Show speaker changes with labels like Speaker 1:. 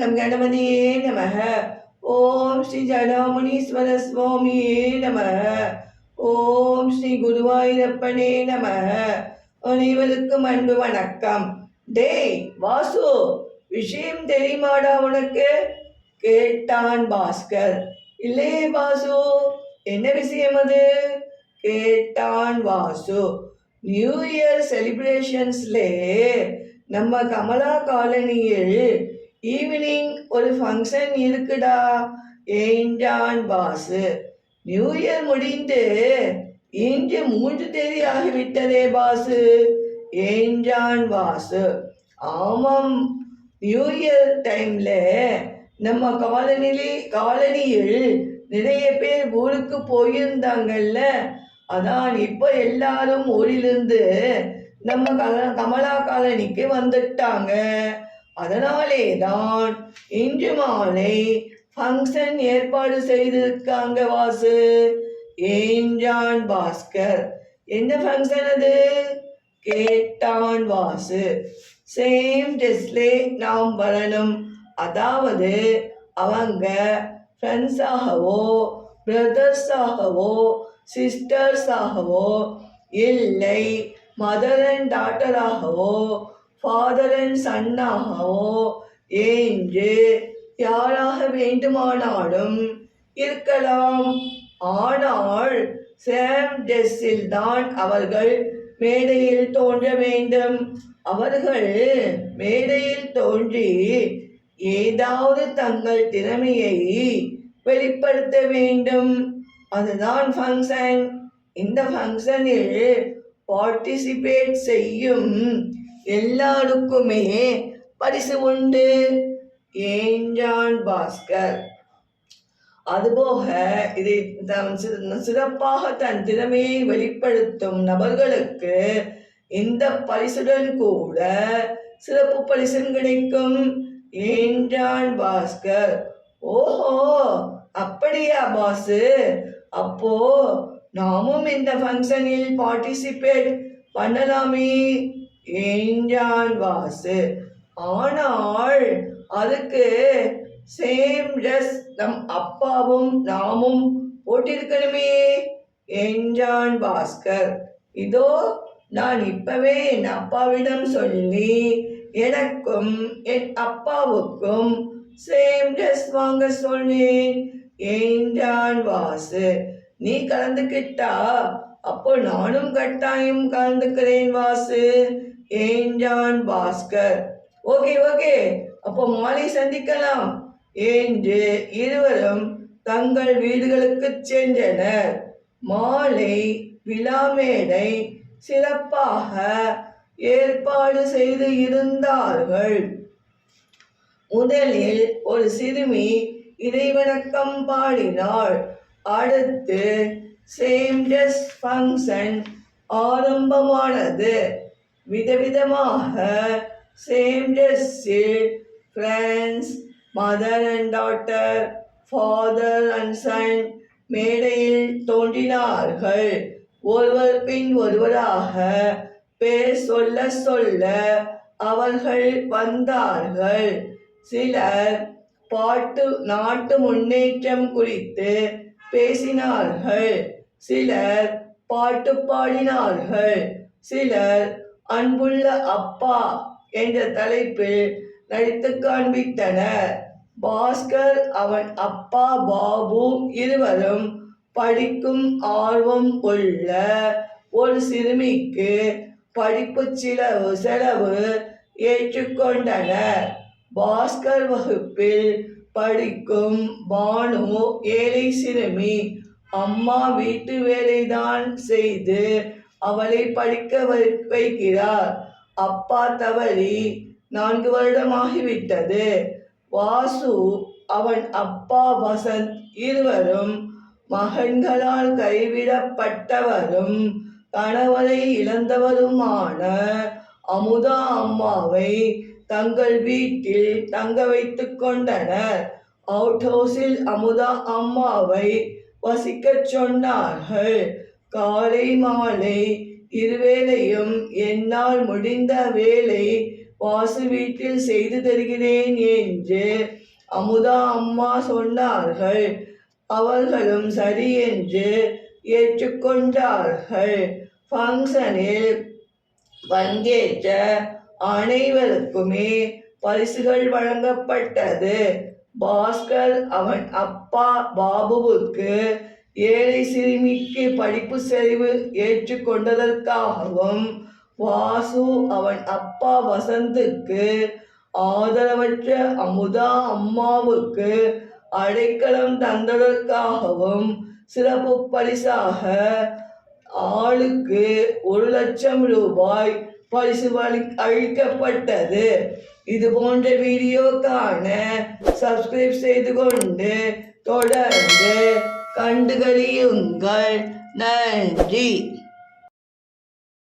Speaker 1: நம் கணவனே நம ஓம் ஸ்ரீ ஜடாமுனீஸ்வர சுவாமியே நம ஓம் ஸ்ரீ குருவாயூரப்பனே நம அனைவருக்கும் அன்பு வணக்கம் டே வாசு விஷயம் தெரியுமாடா உனக்கு கேட்டான் பாஸ்கர் இல்லையே வாசு என்ன விஷயம் அது கேட்டான் வாசு நியூ இயர் செலிப்ரேஷன்ஸ்லே நம்ம கமலா காலனியில் ஈவினிங் ஒரு ஃபங்க்ஷன் இருக்குடா ஏண்டான் பாசு நியூ இயர் முடிந்து இன்று மூன்று தேதி ஆகிவிட்டதே பாசு ஏண்டான் பாசு ஆமாம் நியூ இயர் டைம்ல நம்ம காலனிலே காலனியில் நிறைய பேர் ஊருக்கு போயிருந்தாங்கல்ல அதான் இப்போ எல்லாரும் ஊரிலிருந்து நம்ம கமலா காலனிக்கு வந்துட்டாங்க அதனாலே தான் இன்று மாலை ஃபங்க்ஷன் ஏற்பாடு செய்திருக்காங்க வாசு ஏஞ்சான் பாஸ்கர் என்ன ஃபங்க்ஷன் அது கேட்டான் வாசு சேம் டெஸ்லே நாம் வரணும் அதாவது அவங்க ஃப்ரெண்ட்ஸாகவோ பிரதர்ஸாகவோ சிஸ்டர்ஸாகவோ இல்லை மதர் அண்ட் டாட்டராகவோ பாதலன் அண்ட் சன்னாகவோ என்று யாராக வேண்டுமானாலும் இருக்கலாம் ஆனால் சேம் டெஸ்ஸில் தான் அவர்கள் மேடையில் தோன்ற வேண்டும் அவர்கள் மேடையில் தோன்றி ஏதாவது தங்கள் திறமையை வெளிப்படுத்த வேண்டும் அதுதான் ஃபங்க்ஷன் இந்த ஃபங்க்ஷனில் பார்ட்டிசிபேட் செய்யும் எல்லாருக்குமே பரிசு உண்டு என்றான் பாஸ்கர் அதுபோக இதை சிறப்பாக தன் திறமையை வெளிப்படுத்தும் நபர்களுக்கு இந்த பரிசுடன் கூட சிறப்பு பரிசும் கிடைக்கும் என்றான் பாஸ்கர் ஓஹோ அப்படியா பாஸு அப்போ நாமும் இந்த ஃபங்க்ஷனில் பார்ட்டிசிபேட் பண்ணலாமே என்றான் வாசு ஆனால் அதுக்கு சேம் ட்ரெஸ் நம் அப்பாவும் நாமும் போட்டிருக்கணுமே என்றான் பாஸ்கர் இதோ நான் இப்பவே என் அப்பாவிடம் சொல்லி எனக்கும் என் அப்பாவுக்கும் சேம் ட்ரெஸ் வாங்க சொன்னேன் என்றான் வாசு நீ கலந்துக்கிட்டா அப்போ நானும் கட்டாயம் கலந்துக்கிறேன் வாசு என்றான் பாஸ்கர் ஓகே ஓகே அப்போ மாலை சந்திக்கலாம் என்று இருவரும் தங்கள் வீடுகளுக்கு சென்றனர் மாலை விழாமேடை சிறப்பாக ஏற்பாடு செய்து இருந்தார்கள் முதலில் ஒரு சிறுமி இறைவணக்கம் பாடினாள் அடுத்து சேம்டஸ் ஃபங்க்ஷன் ஆரம்பமானது விதவிதமாக same friends mother and daughter father and son மேடையில் தோன்றினார்கள் ஒருவர் பின் ஒருவராக பேர் சொல்ல சொல்ல அவர்கள் வந்தார்கள் சிலர் பாட்டு நாட்டு முன்னேற்றம் குறித்து பேசினார்கள் சிலர் பாட்டு பாடினார்கள் சிலர் அன்புள்ள அப்பா என்ற தலைப்பில் நடித்து காண்பித்தனர் பாஸ்கர் அவன் அப்பா பாபு இருவரும் படிக்கும் ஆர்வம் உள்ள ஒரு சிறுமிக்கு படிப்பு செலவு செலவு ஏற்றுக்கொண்டனர் பாஸ்கர் வகுப்பில் படிக்கும் பானு ஏழை சிறுமி அம்மா வீட்டு வேலைதான் செய்து அவளை படிக்க வைக்கிறார் அப்பா தவறி நான்கு வருடமாகிவிட்டது வாசு அவன் அப்பா வசந்த் இருவரும் மகன்களால் கைவிடப்பட்டவரும் கணவரை இழந்தவருமான அமுதா அம்மாவை தங்கள் வீட்டில் தங்க வைத்துக் கொண்டனர் அவுட் ஹவுஸில் அமுதா அம்மாவை வசிக்கச் சொன்னார்கள் காலை மாலை இருவேளையும் என்னால் முடிந்த வேலை வாசு வீட்டில் செய்து தருகிறேன் என்று அமுதா அம்மா சொன்னார்கள் அவர்களும் சரி என்று ஏற்றுக்கொண்டார்கள் ஃபங்க்ஷனில் பங்கேற்ற அனைவருக்குமே பரிசுகள் வழங்கப்பட்டது பாஸ்கர் அவன் அப்பா பாபுவுக்கு ஏழை சிறுமிக்க படிப்பு செறிவு ஏற்றுக்கொண்டதற்காகவும் வாசு அவன் அப்பா வசந்துக்கு ஆதரவற்ற அமுதா அம்மாவுக்கு அடைக்கலம் தந்ததற்காகவும் சிறப்பு பரிசாக ஆளுக்கு ஒரு லட்சம் ரூபாய் பரிசு வழி அழிக்கப்பட்டது இது போன்ற வீடியோக்கான சப்ஸ்கிரைப் செய்து கொண்டு தொடர்ந்து கண்டுகளியுங்கள் जी